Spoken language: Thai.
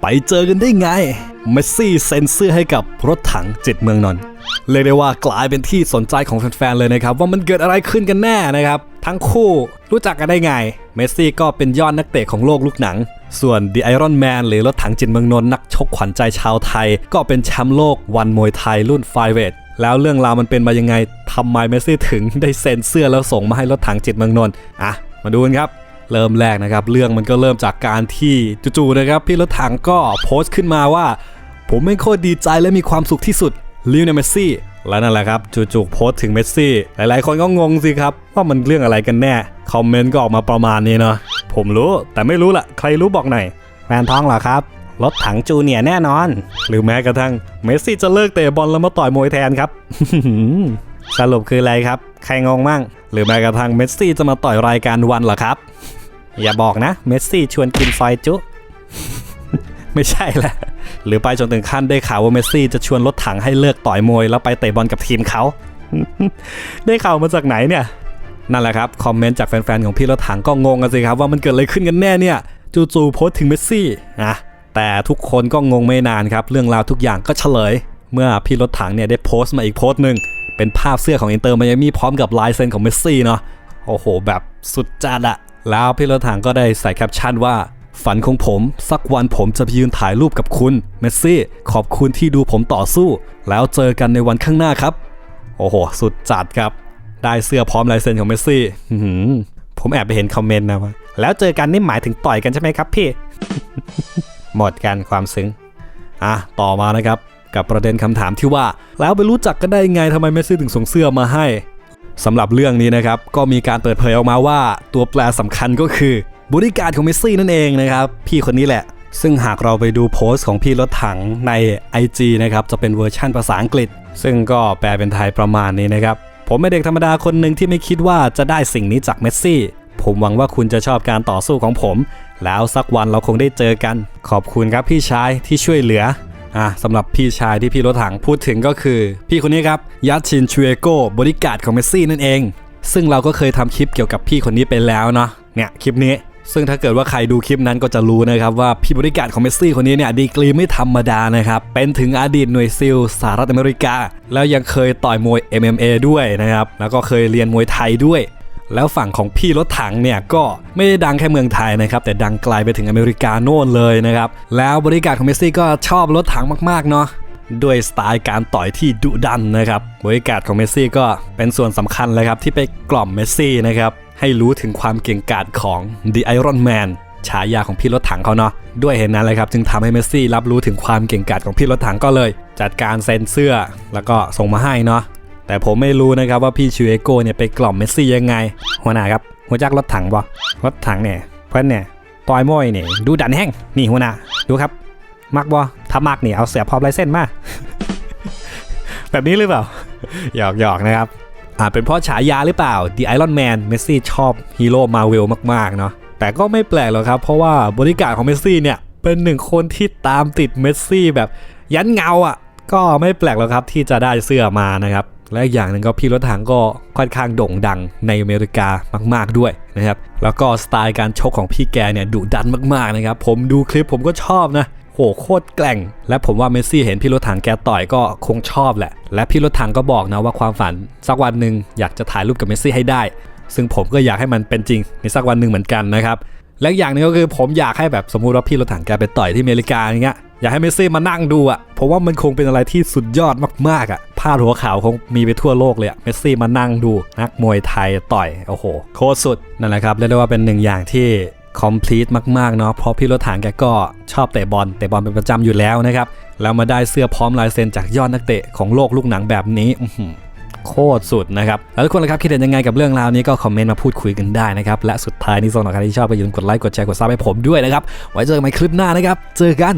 ไปเจอกันได้ไง เมสซี่เซ็นเสื้อให้กับรถถังจิตเมืองนนท์เรียกได้ว่ากลายเป็นที่สนใจของแฟนๆเลยนะครับ ว่ามันเกิดอะไรขึ้นกันแน่นะครับ ทั้งคู่รู้จักกันได้ไง เมสซี่ก็เป็นยอดนักเตะของโลกลูกหนัง ส่วน The Iron Man หรือรถถังจิตเมืองนนท์นักชกขวัญใจชาวไทย ก็เป็นแชมป์โลกวันมวยไทยรุ่นไฟเวทแล้วเรื่องราวมันเป็นมายังไงทำไมเมสซี่ถึงได้เซ็นเสื้อแล้วส่งมาให้รถถังจิตเมืองนนท์อะมาดูกันครับ เริ่มแรกนะครับ เรื่องมันก็เริ่มจากการที่จู่ๆนะครับ พี่รถถังก็โพสต์ขึ้นมาว่า ผมไม่โคตรดีใจและมีความสุขที่สุดลิวเนเมสซี่และนั่นแหละครับจู่ๆโพสต์ถึงเมสซี่ หลายๆ คนก็งงสิครับ ว่ามันเรื่องอะไรกันแน่คอมเมนต์ก็ออกมาประมาณนี้เนาะผมรู้แต่ไม่รู้ละใครรู้บอกหน่อยแฟนท้องเหรอครับรถถังจูเนียแน่นอน หรือแม้กระทั่งเมสซี่จะเลิกเตะบอลแล้วมาต่อยมวยแทนครับสรุปคืออะไรครับ ใครงงมั่ง หรือแม้กระทั่งเมสซี่จะมาต่อยรายการวันเหรอครับ อย่าบอกนะ เมสซี่ชวนกินซอยจุ ไม่ใช่แหละหรือไปจนถึงขั้นได้ข่าวว่าเมสซี่จะชวนรถถังให้เลิกต่อยมวย แล้วไปเตะบอลกับทีมเขา ได้ข่าวมาจากไหนเนี่ย นั่นแหละครับคอมเมนต์จากแฟนๆของพี่รถถังก็งงกันสิครับว่ามันเกิดอะไรขึ้นกันแน่เนี่ย จู่ๆโพสถึงเมสซี่นะแต่ทุกคนก็งงไม่นานครับ เรื่องราวทุกอย่างก็เฉลย เมื่อพี่รถถังเนี่ยได้โพสต์มาอีกโพสต์หนึ่งเป็นภาพเสื้อของอินเตอร์มายามีพร้อมกับลายเซ็นของเมสซี่เนาะโอ้โห แบบสุดจัดอะ แล้วพี่รถถังก็ได้ใส่แคปชั่นว่า ฝันของผมสักวันผมจะไปยืนถ่ายรูปกับคุณเมสซี่ขอบคุณที่ดูผมต่อสู้ แล้วเจอกันในวันข้างหน้าครับ โอ้โห สุดจัดครับ ได้เสื้อพร้อมลายเซ็นของเมสซี่ผมแอบไปเห็นคอมเมนต์นะว่าแล้วเจอกันนี่หมายถึงต่อยกันใช่ไหมครับพี่ หมดกันความซึ้งอะต่อมานะครับ กับประเด็นคำถามที่ว่า แล้วไปรู้จักกันได้ไงทำไมเมสซี่ถึงส่งเสื้อมาให้ สำหรับเรื่องนี้นะครับก็มีการเปิดเผยออกมาว่าตัวแปรสำคัญก็คือ บริการของเมสซี่นั่นเองนะครับ พี่คนนี้แหละ ซึ่งหากเราไปดูโพสต์ของพี่รถถังใน IG นะครับจะเป็นเวอร์ชั่นภาษาอังกฤษ ซึ่งก็แปลเป็นไทยประมาณนี้นะครับ ผมเป็นเด็กธรรมดาคนหนึ่งที่ไม่คิดว่าจะได้สิ่งนี้จากเมสซี่ผมหวังว่าคุณจะชอบการต่อสู้ของผม แล้วสักวันเราคงได้เจอกัน ขอบคุณครับพี่ชายที่ช่วยเหลือ อะสำหรับพี่ชายที่พี่รถถังพูดถึงก็คือ พี่คนนี้ครับยัตชินชูเอโกบริการของเมสซี่นั่นเอง ซึ่งเราก็เคยทำคลิปเกี่ยวกับพี่คนนี้ไปแล้วเนาะเนี่ยคลิปนี้ ซึ่งถ้าเกิดว่าใครดูคลิปนั้นก็จะรู้นะครับว่าพี่บริการของเมสซี่คนนี้เนี่ยดีกรีไม่ธรรมดานะครับเป็นถึงอดีตหน่วยซิลสหรัฐอเมริกา แล้วยังเคยต่อยมวย MMA ด้วยนะครับแล้วก็เคยเรียนมวยไทยด้วย แล้วฝั่งของพี่รถถังเนี่ยก็ไม่ได้ดังแค่เมืองไทยนะครับ แต่ดังไกลไปถึงอเมริกาโน่นเลยนะครับ แล้วบริการของเมสซี่ก็ชอบรถถังมากๆเนาะด้วยสไตล์การต่อยที่ดุดันนะครับบริการของเมสซี่ก็เป็นส่วนสำคัญเลยครับที่ไปกล่อมเมสซี่นะครับให้รู้ถึงความเก่งกาจของ The Iron Man ฉายาของพี่รถถังเขาเนาะด้วยเหตุนั้นเลยครับ จึงทำให้เมสซี่รับรู้ถึงความเก่งกาจของพี่รถถังก็เลย จัดการเซ็นเสื้อ แล้วก็ส่งมาให้เนาะ แต่ผมไม่รู้นะครับว่าพี่ชูเอโกเนี่ยไปกล่อมเมสซี่ยังไง หัวหน้าครับ หัวจักรถถังบ่รถถังเนี่ยเพื่อนเนี่ยต่อยมวยเนี่ยดูดันแห้งนี่หัวหน้าดูครับมักบ่ถ้ามักเนี่ยเอาเสียพร้อมลายเส้นมาแบบนี้หรือเปล่าหยอกหยอกนะครับอาจเป็นเพราะฉายาหรือเปล่า The Iron Man เมสซี่ชอบฮีโร่มาเวลมากๆเนาะแต่ก็ไม่แปลกหรอกครับ เพราะว่าบริการของเมสซี่เนี่ยเป็นหนึ่งคนที่ตามติดเมสซี่แบบยันเงาอะ ก็ไม่แปลกหรอกครับที่จะได้เสื้อมานะครับ และอีกอย่างหนึ่งก็พี่รถถังก็ค่อนข้างโด่งดังในอเมริกามาก ๆด้วยนะครับแล้วก็สไตล์การชกของพี่แกเนี่ยดุดันมากๆนะครับผมดูคลิปผมก็ชอบนะโหโคตรแกร่ง และผมว่าเมสซี่เห็นพี่รถถังแกต่อยก็คงชอบแหละ และพี่รถถังก็บอกนะว่าความฝันสักวันหนึ่งอยากจะถ่ายรูปกับเมสซี่ให้ได้ ซึ่งผมก็อยากให้มันเป็นจริงในสักวันหนึ่งเหมือนกันนะครับ และอีกอย่างหนึงก็คือผมอยากให้แบบสมมุติว่าพี่รถถังแกไปต่อยที่อเมริกาอย่างเงี้ยอยากให้เมสซี่มานั่งดูอะผมว่ามันคงเป็นอะไรที่สุดยอดมากๆอะพาดหัวข่าวคงมีไปทั่วโลกเลยอะเมสซี่มานั่งดูนักมวยไทยต่อยโอ้โหโคตรสุดนั่นแหละครับเรียกได้ว่าเป็นหนึ่งอย่างที่ complete มากๆเนาะเพราะพี่รถถังแกก็ชอบเตะบอลเตะบอลเป็นประจำอยู่แล้วนะครับแล้วมาได้เสื้อพร้อมลายเซ็นจากยอดนักเตะของโลกลูกหนังแบบนี้ โคตรสุดนะครับ แล้วทุกคนนะครับคิดเห็นยังไงกับเรื่องราวนี้ก็คอมเมนต์มาพูดคุยกันได้นะครับ และสุดท้ายนี้สำหรับใครที่ชอบก็อย่าลืมกดไลค์กดแชร์กดซับให้ผมด้วยนะครับ ไว้เจอกันใหม่คลิปหน้านะครับ เจอกัน